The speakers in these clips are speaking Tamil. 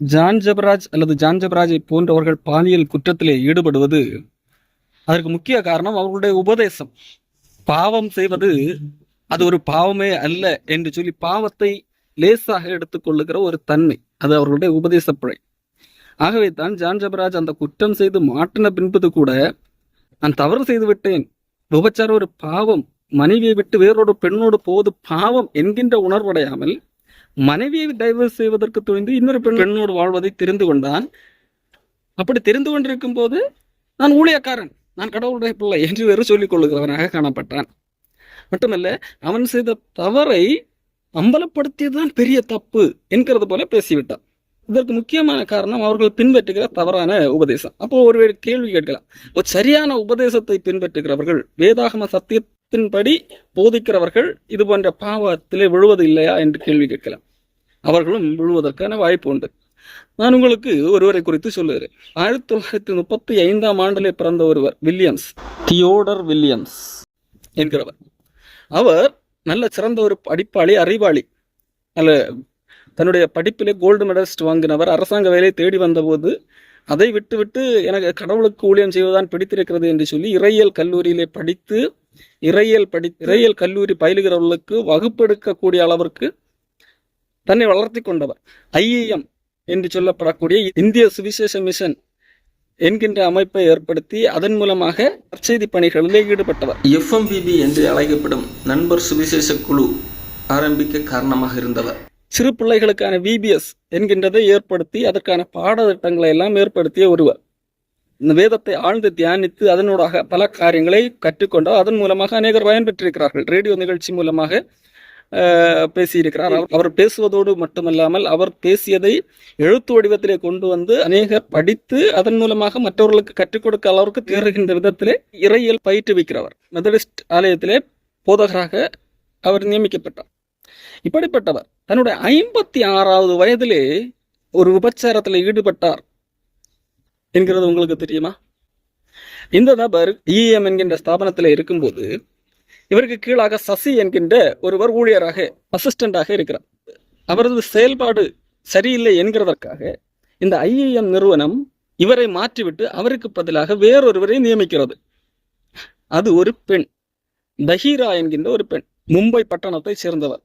ஜான் ஜபராஜ் அல்லது ஜான் ஜபராஜை போன்றவர்கள் பாலியல் குற்றத்திலே ஈடுபடுவது அதற்கு முக்கிய காரணம் அவர்களுடைய உபதேசம். பாவம் செய்வது அது ஒரு பாவமே அல்ல என்று சொல்லி பாவத்தை லேசாக எடுத்துக்கொள்ளுகிற ஒரு தன்மை. அது அவர்களுடைய உபதேச பிழை. ஆகவே தான் ஜான் ஜபராஜ் அந்த குற்றம் செய்து மாட்டின பின்பது கூட நான் தவறு செய்து விட்டேன். விபச்சாரம் ஒரு பாவம் மனைவியை விட்டு வேறொரு பெண்ணோடு போவது பாவம் என்கின்ற உணர்வடையாமல் மனைவியை டைவர்ஸ் செய்வதற்கு துணிந்து இன்னொரு பெண் பெண்ணோடு வாழ்வதை தெரிந்து கொண்டான். அப்படி தெரிந்து கொண்டிருக்கும் போது நான் ஊழியக்காரன். நான் கடவுளுடைய பிள்ளை என்று வேறு சொல்லிக் கொள்ளுகிறவனாக காணப்பட்டான். மட்டுமல்ல அவன் செய்த தவறை அம்பலப்படுத்தியதுதான் பெரிய தப்பு என்கிறது போல பேசிவிட்டான். இதற்கு முக்கியமான காரணம் அவர்கள் பின்பற்றுகிற தவறான உபதேசம். அப்போ ஒரு கேள்வி கேட்கலாம். ஒரு சரியான உபதேசத்தை பின்பற்றுகிறவர்கள் வேதாகம சத்திய சத்தியத்தின்படி போதிக்கிறவர்கள் இது போன்ற பாவத்திலே விழுவது இல்லையா என்று கேள்வி கேட்கலாம். அவர்களும் விழுவதற்கான வாய்ப்பு உண்டு. நான் உங்களுக்கு ஒருவரை குறித்து சொல்லுகிறேன். ஆயிரத்தி தொள்ளாயிரத்தி முப்பத்தி ஐந்தாம் ஆண்டிலே பிறந்த ஒருவர் வில்லியம்ஸ் தியோடர் வில்லியம்ஸ் என்கிறவர். அவர் நல்ல சிறந்த ஒரு படிப்பாளி அறிவாளி. அல்ல தன்னுடைய படிப்பிலே கோல்டு மெடலிஸ்ட் வாங்கினவர். அரசாங்க வேலையை தேடி வந்தபோது அதை விட்டுவிட்டு எனக்கு கடவுளுக்கு ஊழியம் செய்வதுதான் பிடித்திருக்கிறது என்று சொல்லி இறையியல் கல்லூரியிலே படித்து இறையியல் படி இறையியல் கல்லூரி பயிலுகிறவர்களுக்கு வகுப்பெடுக்கக்கூடிய அளவிற்கு தன்னை வளர்த்தி கொண்டவர். ஐஏஎம் என்று சொல்லப்படக்கூடிய இந்திய சுவிசேஷ மிஷன் என்கின்ற அமைப்பை ஏற்படுத்தி அதன் மூலமாக செய்தி பணிகளிலே ஈடுபட்டவர். எஃப்எம்பிபி என்று அழைக்கப்படும் நண்பர் சுவிசேஷ குழு ஆரம்பிக்க காரணமாக இருந்தவர். சிறு பிள்ளைகளுக்கான விபிஎஸ் என்கின்றதை ஏற்படுத்தி அதற்கான பாடத்திட்டங்களை எல்லாம் ஏற்படுத்திய ஒருவர். இந்த வேதத்தை ஆழ்ந்து தியானித்து அதனூடாக பல காரியங்களை கற்றுக்கொண்டு அதன் மூலமாக அநேகர் பயன்பெற்றிருக்கிறார்கள். ரேடியோ நிகழ்ச்சி மூலமாக பேசியிருக்கிறார். அவர் அவர் பேசுவதோடு மட்டுமல்லாமல் அவர் பேசியதை எழுத்து வடிவத்திலே கொண்டு வந்து அநேகர் படித்து அதன் மூலமாக மற்றவர்களுக்கு கற்றுக் கொடுக்க அளவிற்கு தேறுகின்ற விதத்திலே இறையில் பயிற்றுவிக்கிறவர். மெதடிஸ்ட் ஆலயத்திலே போதகராக அவர் நியமிக்கப்பட்டார். இப்படிப்பட்டவர். தன்னுடைய ஐம்பத்தி ஆறாவது வயதிலே ஒரு விபச்சாரத்தில் ஈடுபட்டார். என்கிறது உங்களுக்கு தெரியுமா? இந்த நபர் இஎம் என்கின்ற ஸ்தாபனத்தில் இருக்கும்போது இவருக்கு கீழாக சசி என்கின்ற ஒருவர் ஊழியராக அசிஸ்டண்டாக இருக்கிறார். அவரது செயல்பாடு சரியில்லை என்கிறதற்காக இந்த ஐஏஎம் நிறுவனம் இவரை மாற்றிவிட்டு அவருக்கு பதிலாக வேறொருவரை நியமிக்கிறது. அது ஒரு பெண். தஹீரா என்கின்ற ஒரு பெண் மும்பை பட்டணத்தை சேர்ந்தவர்.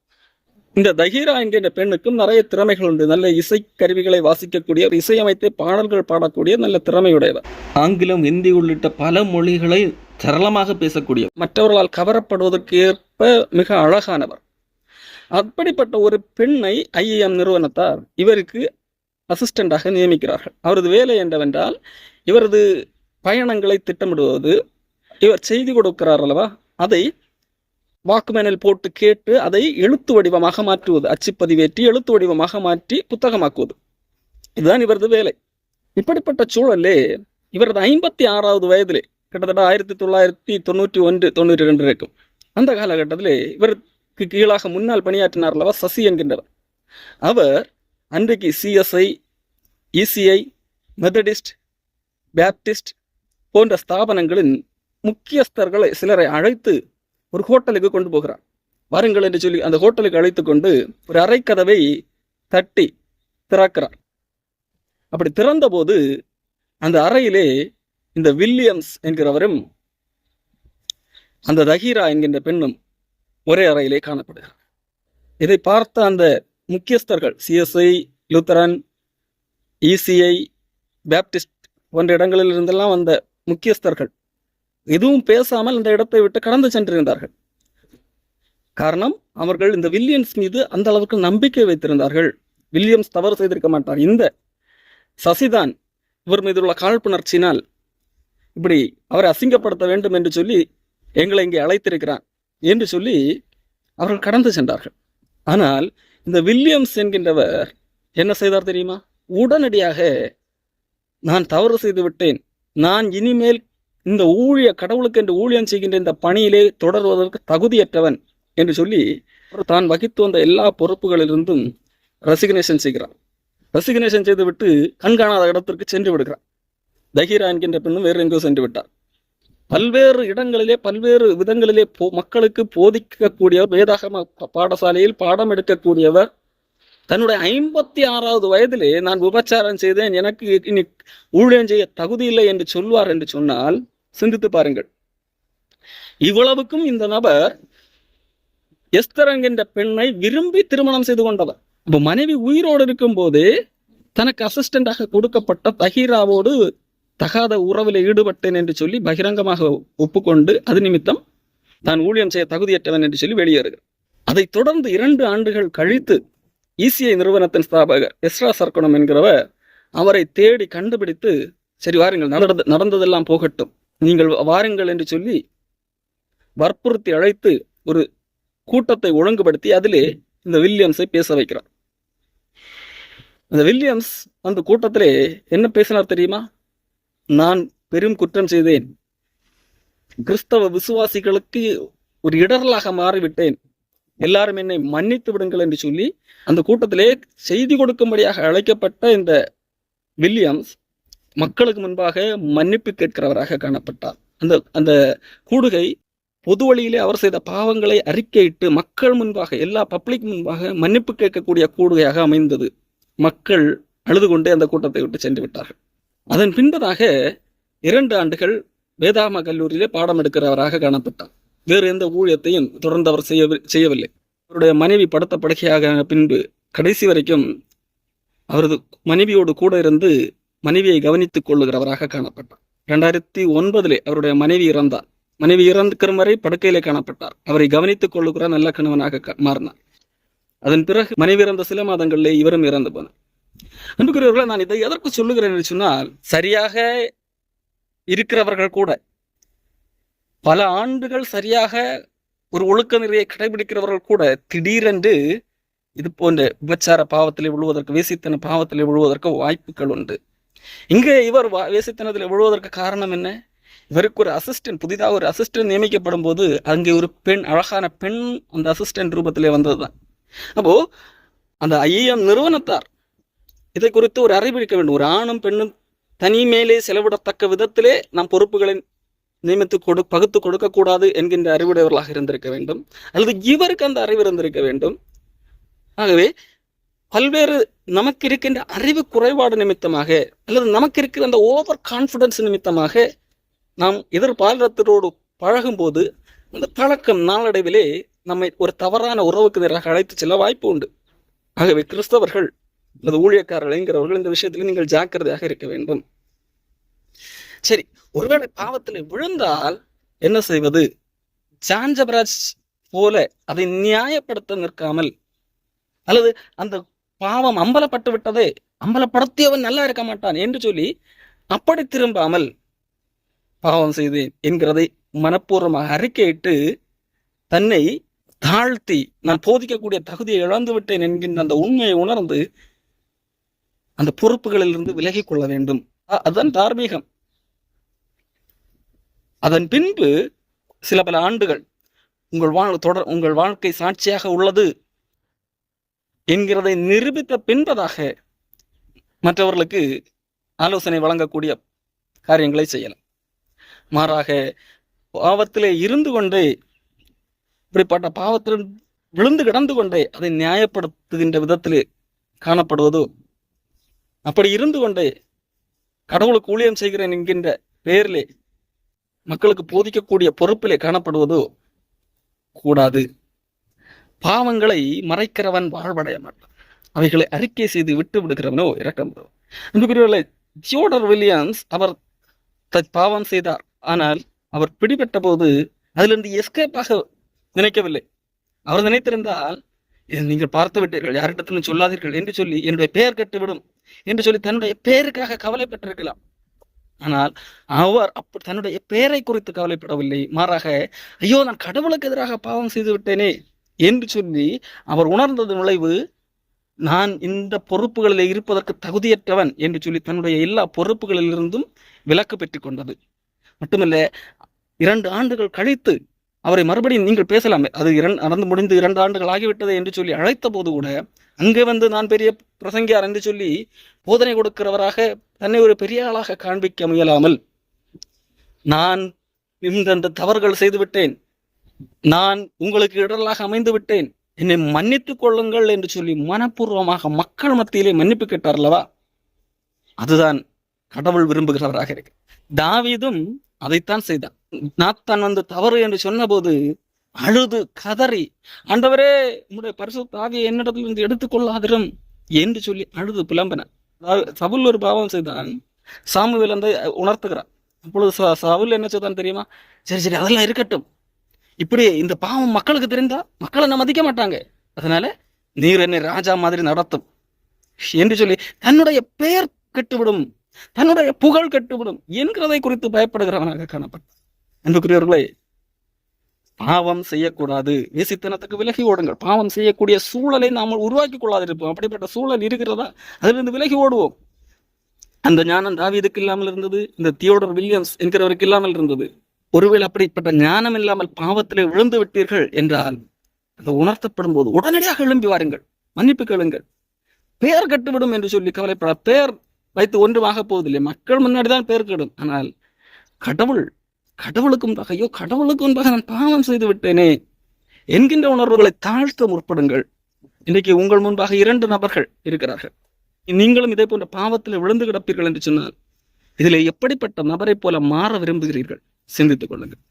இந்த தஹீரா என்கின்ற பெண்ணுக்கும் நிறைய திறமைகள் உண்டு. நல்ல இசை கருவிகளை வாசிக்கக்கூடிய இசையமைத்து பாடல்கள் பாடக்கூடிய நல்ல திறமையுடையவர். ஆங்கிலம் ஹிந்தி உள்ளிட்ட பல மொழிகளை சரளமாக பேசக்கூடிய மற்றவர்களால் கவரப்படுவதற்கு ஏற்ப மிக அழகானவர். அப்படிப்பட்ட ஒரு பெண்ணை ஐஏஎம் நிறுவனத்தார் இவருக்கு அசிஸ்டண்டாக நியமிக்கிறார்கள். அவரது வேலை என்னவென்றால் இவரது பயணங்களை திட்டமிடுவது இவர் செய்தி கொடுக்கிறார் அல்லவா? அதை வாக்குமேனில் போட்டு கேட்டு அதை எழுத்து வடிவமாக மாற்றுவது அச்சுப்பதிவேற்றி எழுத்து வடிவமாக மாற்றி புத்தகமாக்குவது. இதுதான் இவரது வேலை. இப்படிப்பட்ட சூழலே இவரது ஐம்பத்தி ஆறாவது வயதிலே கிட்டத்தட்ட ஆயிரத்தி தொள்ளாயிரத்தி தொண்ணூற்றி ஒன்று தொண்ணூற்றி ரெண்டு இருக்கும். அந்த காலகட்டத்தில் இவருக்கு கீழாக முன்னால் பணியாற்றினார் சசி என்கின்றவர். அவர் அன்றைக்கு சிஎஸ்ஐ இசிஐ மெத்தடிஸ்ட் பேப்டிஸ்ட் போன்ற ஸ்தாபனங்களின் முக்கியஸ்தர்களை சிலரை அழைத்து ஒரு ஹோட்டலுக்கு கொண்டு போகிறார் வாருங்கள் என்று சொல்லி அந்த ஹோட்டலுக்கு அழைத்து கொண்டு ஒரு அரைக்கதவை தட்டி திறக்கிறார். அப்படி திறந்தபோது அந்த அறையிலே இந்த வில்லியம்ஸ் என்கிறவரும் அந்த தஹீரா என்கின்ற பெண்ணும் ஒரே அறையிலே காணப்படுகிறார். இதை பார்த்த அந்த முக்கியஸ்தர்கள் சிஎஸ்ஐ லூத்தரன் இசிஐ பேப்டிஸ்ட் போன்ற இடங்களில் இருந்தெல்லாம் வந்த முக்கியஸ்தர்கள் எதுவும் பேசாமல் இந்த இடத்தை விட்டு கடந்து சென்றிருந்தார்கள். காரணம் அவர்கள் இந்த வில்லியம்ஸ் மீது அந்த அளவுக்கு நம்பிக்கை வைத்திருந்தார்கள். வில்லியம்ஸ் தவறு செய்திருக்க மாட்டார். இந்த சசிதான் இவர் மீது உள்ள காழ்ப்புணர்ச்சியினால் இப்படி அவரை அசிங்கப்படுத்த வேண்டும் என்று சொல்லி எங்களை இங்கே அழைத்திருக்கிறான் என்று சொல்லி அவர்கள் கடந்து சென்றார்கள். ஆனால் இந்த வில்லியம்ஸ் என்கின்றவர் என்ன செய்தார் தெரியுமா? உடனடியாக நான் தவறு செய்து விட்டேன். நான் இனிமேல் இந்த ஊழிய கடவுளுக்கு என்று ஊழியம் செய்கின்ற இந்த பணியிலே தொடர்வதற்கு தகுதியற்றவன் என்று சொல்லி தான் வகித்து வந்த எல்லா பொறுப்புகளிலிருந்தும் ரெசிக்னேஷன் செய்கிறான் ரெசிக்னேஷன் செய்துவிட்டு கண்காணாத இடத்திற்கு சென்று விடுகிறான் தஹீரா என்கின்ற பெண்ணும் வேறு எங்கோ சென்று விட்டார். பல்வேறு இடங்களிலே பல்வேறு விதங்களிலே போ மக்களுக்கு போதிக்கக்கூடியவர் வேதாகம பாடசாலையில் பாடம் எடுக்கக்கூடியவர். தன்னுடைய ஐம்பத்தி ஆறாவது வயதிலே நான் உபச்சாரம் செய்தேன் எனக்கு இனி ஊழியம் செய்ய தகுதி இல்லை என்று சொல்வார் என்று சொன்னால் சிந்தித்து பாருங்கள். இவ்வளவுக்கும் இந்த நபர் எஸ்தர் என்கின்ற பெண்ணை விரும்பி திருமணம் செய்து கொண்டவர். இப்போ மனைவி உயிரோடு இருக்கும் போது தனக்கு அசிஸ்டண்டாக கொடுக்கப்பட்ட தஹீராவோடு தகாத உறவில் ஈடுபட்டேன் என்று சொல்லி பகிரங்கமாக ஒப்புக்கொண்டு அது நிமித்தம் தான் ஊழியம் செய்ய தகுதியற்றவன் என்று சொல்லி வெளியேறுகிறார். அதைத் தொடர்ந்து இரண்டு ஆண்டுகள் கழித்து இசிஐ நிறுவனத்தின் ஸ்தாபகர் எஸ்ரா சர்க்கணம் என்கிறவர் அவரை தேடி கண்டுபிடித்து சரி வாருங்கள் நடந்த நடந்ததெல்லாம் போகட்டும். நீங்கள் வாருங்கள் என்று சொல்லி வற்புறுத்தி அழைத்து ஒரு கூட்டத்தை ஒழுங்குபடுத்தி அதிலே இந்த வில்லியம்ஸை பேச வைக்கிறார். அந்த வில்லியம்ஸ் அந்த கூட்டத்திலே என்ன பேசினார் தெரியுமா? நான் பெரும் குற்றம் செய்தேன். கிறிஸ்தவ விசுவாசிகளுக்கு ஒரு இடரலாக மாறிவிட்டேன். எல்லாரும் என்னை மன்னித்து விடுங்கள் என்று சொல்லி அந்த கூட்டத்திலே செய்தி கொடுக்கும்படியாக அழைக்கப்பட்ட இந்த வில்லியம்ஸ் மக்களுக்கு முன்பாக மன்னிப்பு கேட்கிறவராக காணப்பட்டார். அந்த அந்த கூடுகை பொது வழியிலே அவர் செய்த பாவங்களை அறிக்கையிட்டு மக்கள் முன்பாக எல்லா பப்ளிக் முன்பாக மன்னிப்பு கேட்கக்கூடிய கூடுகையாக அமைந்தது. மக்கள் அழுது கொண்டே அந்த கூட்டத்தை விட்டு சென்று விட்டார்கள். அதன் பின்பதாக இரண்டு ஆண்டுகள் வேதாம கல்லூரியிலே பாடம் எடுக்கிறவராக காணப்பட்டார். வேறு எந்த ஊழியத்தையும் தொடர்ந்து அவர் செய்ய செய்யவில்லை. அவருடைய மனைவி படுத்த படுக்கையாக பின்பு கடைசி வரைக்கும் அவரது மனைவியோடு கூட இருந்து மனைவியை கவனித்துக் கொள்ளுகிறவராக காணப்பட்டார். இரண்டாயிரத்தி ஒன்பதிலே அவருடைய மனைவி இறந்தார். மனைவி இறந்துக்கிற வரை படுக்கையிலே காணப்பட்டார். அவரை கவனித்துக் கொள்ளுகிற நல்ல கணவனாக மாறினார். அதன் பிறகு மனைவி இறந்த சில மாதங்களிலே இவரும் இறந்து போனார். அன்புக்குரியவர்களை நான் இதை எதற்கு சொல்லுகிறேன் என்று சொன்னால் சரியாக இருக்கிறவர்கள் கூட பல ஆண்டுகள் சரியாக ஒரு ஒழுக்க நிறையை கடைபிடிக்கிறவர்கள் கூட திடீரென்று இது போன்ற விபச்சார பாவத்திலே விழுவதற்கு வேசித்தன பாவத்திலே விழுவதற்கு வாய்ப்புகள் உண்டு. இங்கே இவர் வேசித்தனத்தில் விழுவதற்கு காரணம் என்ன? இவருக்கு ஒரு அசிஸ்டன்ட் புதிதாக ஒரு அசிஸ்டன்ட் நியமிக்கப்படும் போது அங்கே ஒரு பெண் அழகான பெண் அந்த அசிஸ்டன்ட் ரூபத்திலே வந்ததுதான். அப்போது அந்த ஐஎம் நிறுவனத்தார் இதை குறித்து ஒரு அறிவிக்க வேண்டும். ஒரு ஆணும் பெண்ணும் தனி மேலே செலவிடத்தக்க விதத்திலே நாம் பொறுப்புகளை நியமித்து கொடு பகுத்து கொடுக்கக்கூடாது என்கின்ற அறிவுடையவர்களாக இருந்திருக்க வேண்டும். அல்லது இவருக்கு அந்த அறிவு இருந்திருக்க வேண்டும். ஆகவே பல்வேறு நமக்கு இருக்கின்ற அறிவு குறைபாடு நிமித்தமாக அல்லது நமக்கு இருக்கிற அந்த ஓவர் கான்ஃபிடன்ஸ் நிமித்தமாக நாம் எதிர்பாலத்தரோடு பழகும்போது அந்த பழக்கம் நாளடைவிலே நம்மை ஒரு தவறான உறவுக்கு நேராக அழைத்து செல்ல வாய்ப்பு உண்டு. ஆகவே கிறிஸ்தவர்கள் அல்லது ஊழியக்காரர்கள் இந்த விஷயத்தில் நீங்கள் ஜாக்கிரதையாக இருக்க வேண்டும். சரி ஒருவேளை பாவத்தில் விழுந்தால் என்ன செய்வது? ஜான்ஜபராஜ் போல அதை நியாயப்படுத்த நிற்காமல் அல்லது அந்த பாவம் அம்பலப்பட்டு விட்டதே. அம்பலப்படுத்தியவன் நல்லா இருக்க மாட்டான் என்று சொல்லி அப்படி திரும்பாமல் பாவம் செய்தேன் என்கிறதை மனப்பூர்வமாக அறிக்கையிட்டு தன்னை தாழ்த்தி நான் போதிக்கக்கூடிய தகுதியை இழந்து விட்டேன் என்கின்ற அந்த உண்மையை உணர்ந்து அந்த பொறுப்புகளிலிருந்து விலகி கொள்ள வேண்டும். அதுதான் தார்மீகம். அதன் பின்பு சில பல ஆண்டுகள் உங்கள் வாழ் தொடர் உங்கள் வாழ்க்கை சாட்சியாக உள்ளது. என்கிறதை நிரூபித்த பின்பதாக மற்றவர்களுக்கு ஆலோசனை வழங்கக்கூடிய காரியங்களை செய்யலாம். மாறாக பாவத்திலே இருந்து கொண்டே இப்படிப்பட்ட பாவத்தில் விழுந்து கிடந்து கொண்டே அதை நியாயப்படுத்துகின்ற விதத்தில் காணப்படுவதோ அப்படி இருந்து கொண்டே கடவுளுக்கு ஊழியம் செய்கிறேன் என்கின்ற பெயரிலே மக்களுக்கு போதிக்கக்கூடிய பொறுப்பிலே காணப்படுவதோ கூடாது. பாவங்களை மறைக்கிறவன் வாழ்வடைய மாட்டான் அவைகளை அறிக்கை செய்து விட்டு விடுகிறவனோ இறக்கப்படுவான் பெறுவான். அன்புக்குரியவர்களே ஜியோடர் வில்லியம்ஸ் அவர் பாவம் செய்தார். ஆனால் அவர் பிடிபட்ட போது அதிலிருந்து எஸ்கேப்பாக நினைக்கவில்லை. அவர் நினைத்திருந்தால் நீங்கள் பார்த்து விட்டீர்கள் யாரிடத்திலும் சொல்லாதீர்கள் என்று சொல்லி என்னுடைய பெயர் கெட்டுவிடும் என்று சொல்லி தன்னுடைய பெயருக்காக கவலைப்பட்டிருக்கலாம். ஆனால் அவர் அப்படி தன்னுடைய பெயரை குறித்து கவலைப்படவில்லை. மாறாக ஐயோ நான் கடவுளுக்கு எதிராக பாவம் செய்து விட்டேனே என்று சொல்லி அவர் உணர்ந்தது விளைவு நான் இந்த பொறுப்புகளில் இருப்பதற்கு தகுதியற்றவன் என்று சொல்லி தன்னுடைய எல்லா பொறுப்புகளிலிருந்தும் விலக்கு பெற்றுக் கொண்டது. மட்டுமல்ல இரண்டு ஆண்டுகள் கழித்து அவரை மறுபடியும் நீங்கள் பேசலாமே. அது இரண் நடந்து முடிந்து இரண்டு ஆண்டுகள் ஆகிவிட்டது என்று சொல்லி அழைத்த போது கூட அங்கே வந்து நான் பெரிய பிரசங்கியார் என்று சொல்லி போதனை கொடுக்கிறவராக தன்னை ஒரு பெரிய ஆளாக காண்பிக்க முயலாமல் நான் இந்த தவறுகள் செய்துவிட்டேன் நான் உங்களுக்கு இடரலாக அமைந்து விட்டேன். என்னை மன்னித்துக் கொள்ளுங்கள் என்று சொல்லி மனப்பூர்வமாக மக்கள் மத்தியிலே மன்னிப்பு கேட்டார் அல்லவா அதுதான் கடவுள் விரும்புகிறவராக இருக்கு. தாவீதும் அதைத்தான் செய்தான். நாத்தான் வந்து தவறு என்று சொன்னபோது அழுது கதறி ஆண்டவரே உம்முடைய பரிசுத்த ஆவியை என்னிடத்திலிருந்து எடுத்துக்கொள்ளாதிரும் என்று சொல்லி அழுது புலம்பினான். சவுல் ஒரு பாவம் செய்தான். சாமுவேல் வந்து உணர்த்துகிறான். அப்பொழுது சவுல் என்ன செய்தான் தெரியுமா? சரி சரி அதெல்லாம் இருக்கட்டும். இப்படி இந்த பாவம் மக்களுக்கு தெரிந்தா மக்களை என்ன மதிக்க மாட்டாங்க. அதனால நீர் என்னை ராஜா மாதிரி நடத்தும். என்று சொல்லி தன்னுடைய பெயர் கெட்டுவிடும். தன்னுடைய புகழ் கெட்டுவிடும் என்கிறதை குறித்து பயப்படுகிறவனாக காணப்பட்டான். அன்புக்குரியவர்களே பாவம் செய்யக்கூடாது. வேசித்தனத்துக்கு விலகி ஓடுங்கள். பாவம் செய்யக்கூடிய சூழலை நாம் உருவாக்கி கொள்ளாதிருப்போம். அப்படிப்பட்ட சூழல் இருக்கிறதா? அதிலிருந்து விலகி ஓடுவோம். அந்த ஞானம் தாவீதுக்கு இல்லாமல் இருந்தது இந்த தியோடர் வில்லியம்ஸ் என்கிறவருக்கு இல்லாமல் இருந்தது. ஒருவேளை அப்படிப்பட்ட ஞானம் இல்லாமல் பாவத்திலே விழுந்து விட்டீர்கள் என்றால் அது உணர்த்தப்படும் போது உடனடியாக எழும்பி வாருங்கள். மன்னிப்பு கேளுங்கள். பெயர் கட்டுவிடும் என்று சொல்லி கவலைப்பட பெயர் வைத்து ஒன்றுமாக போவதில்லை. மக்கள் முன்னாடி தான் பெயர் கெடும். ஆனால் கடவுள் கடவுளுக்கு முன்பாக ஐயோ கடவுளுக்கு முன்பாக நான் பாவம் செய்து விட்டேனே என்கின்ற உணர்வுகளை தாழ்த்த முற்படுங்கள். இன்றைக்கு உங்கள் முன்பாக இரண்டு நபர்கள் இருக்கிறார்கள். நீங்களும் இதே போன்ற பாவத்தில் விழுந்து கிடப்பீர்கள் என்று சொன்னால் இதில் எப்படிப்பட்ட நபரை போல மாற விரும்புகிறீர்கள்? சிந்தித்துக் கொள்ளுங்கள்.